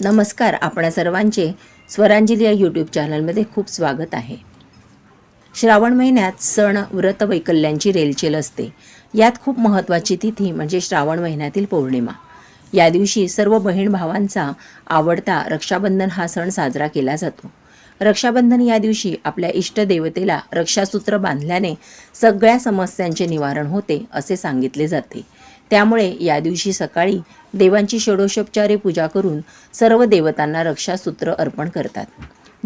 नमस्कार आपणा सर्वांचे स्वरांजली या यूट्यूब चॅनलमध्ये खूप स्वागत आहे. श्रावण महिन्यात सण व्रत वैकल्यांची रेलचेल असते. यात खूप महत्त्वाची तिथी म्हणजे श्रावण महिन्यातील पौर्णिमा. या दिवशी सर्व बहीण भावांचा आवडता रक्षाबंधन हा सण साजरा केला जातो. रक्षाबंधन या दिवशी आपल्या इष्टदेवतेला रक्षासूत्र बांधल्याने सगळ्या समस्यांचे निवारण होते असे सांगितले जाते. त्यामुळे या दिवशी सकाळी देवांची षडोषोपचारे पूजा करून सर्व देवतांना रक्षासूत्र अर्पण करतात.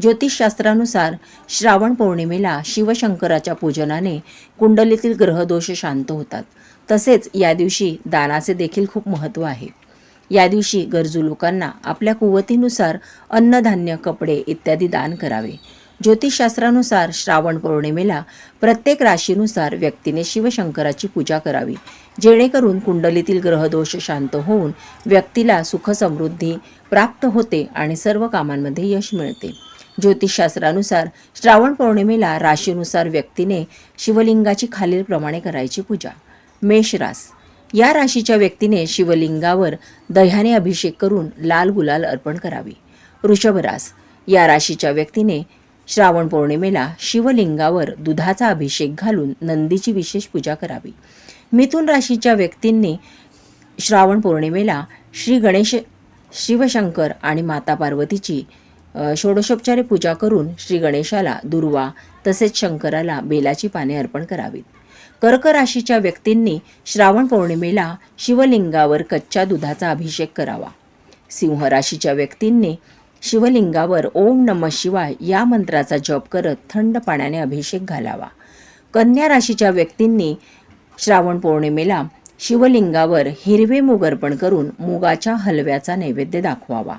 ज्योतिषशास्त्रानुसार श्रावण पौर्णिमेला शिवशंकराच्या पूजनाने कुंडलीतील ग्रहदोष शांत होतात. तसेच या दिवशी दानाचे देखील खूप महत्त्व आहे. या दिवशी गरजू लोकांना आपल्या कुवतीनुसार अन्नधान्य कपडे इत्यादी दान करावे. ज्योतिषशास्त्रानुसार श्रावण पौर्णिमेला प्रत्येक राशीनुसार व्यक्तीने शिवशंकराची पूजा करावी. जेणेकरून कुंडलीतील ग्रहदोष शांत होऊन व्यक्तीला सुखसमृद्धी प्राप्त होते आणि सर्व कामांमध्ये यश मिळते. ज्योतिषशास्त्रानुसार श्रावण पौर्णिमेला राशीनुसार व्यक्तीने शिवलिंगाची खालीलप्रमाणे करायची पूजा. मेषरास या राशीच्या व्यक्तीने शिवलिंगावर दह्याने अभिषेक करून लाल गुलाल अर्पण करावी. वृषभरास या राशीच्या व्यक्तीने श्रावण पौर्णिमेला शिवलिंगावर दुधाचा अभिषेक घालून नंदीची विशेष पूजा करावी. मिथुन राशीच्या व्यक्तींनी श्रावण पौर्णिमेला श्री गणेश शिवशंकर आणि माता पार्वतीची षोडशोपचारे पूजा करून श्री गणेशाला दुर्वा तसेच शंकराला बेलाची पाने अर्पण करावीत. कर्क राशीच्या व्यक्तींनी श्रावण पौर्णिमेला शिवलिंगावर कच्च्या दुधाचा अभिषेक करावा. सिंह राशीच्या व्यक्तींनी शिवलिंगावर ओम नम शिवाय या मंत्राचा जप करत थंड पाण्याने अभिषेक घालावा. कन्या राशीच्या व्यक्तींनी श्रावण पौर्णिमेला शिवलिंगावर हिरवे मूग अर्पण करून मुगाच्या हलव्याचा नैवेद्य दाखवावा.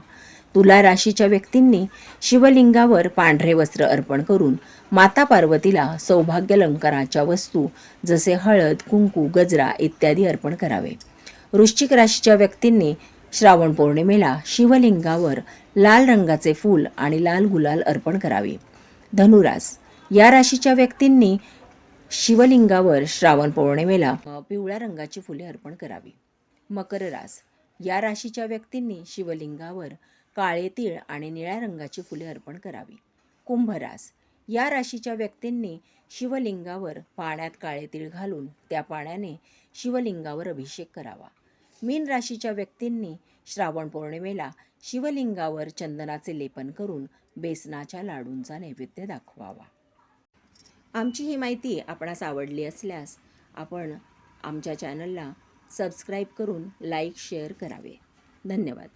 तुला राशीच्या व्यक्तींनी शिवलिंगावर पांढरे वस्त्र अर्पण करून माता पार्वतीला सौभाग्य अलंकाराच्या वस्तू जसे हळद कुंकू गजरा इत्यादी अर्पण करावे. वृश्चिक राशीच्या व्यक्तींनी श्रावण पौर्णिमेला शिवलिंगावर लाल रंगाचे फूल आणि लाल गुलाल अर्पण करावे. धनुरास या राशीच्या व्यक्तींनी शिवलिंगावर श्रावण पौर्णिमेला पिवळ्या रंगाची फुले अर्पण करावी. मकर रास या राशीच्या व्यक्तींनी शिवलिंगावर काळे तीळ आणि निळ्या रंगाची फुले अर्पण करावी. कुंभरास या राशीच्या व्यक्तींनी शिवलिंगावर पाण्यात काळे तीळ घालून त्या पाण्याने शिवलिंगावर अभिषेक करावा. मीन राशीच्या व्यक्तींनी श्रावण पौर्णिमेला शिवलिंगावर चंदनाचे लेपन करून बेसनाच्या लाडूंचा नैवेद्य दाखवावा. आमची ही माहिती आपणास आवडली असल्यास आपण आमच्या चॅनलला सबस्क्राईब करून लाईक शेअर करावे. धन्यवाद.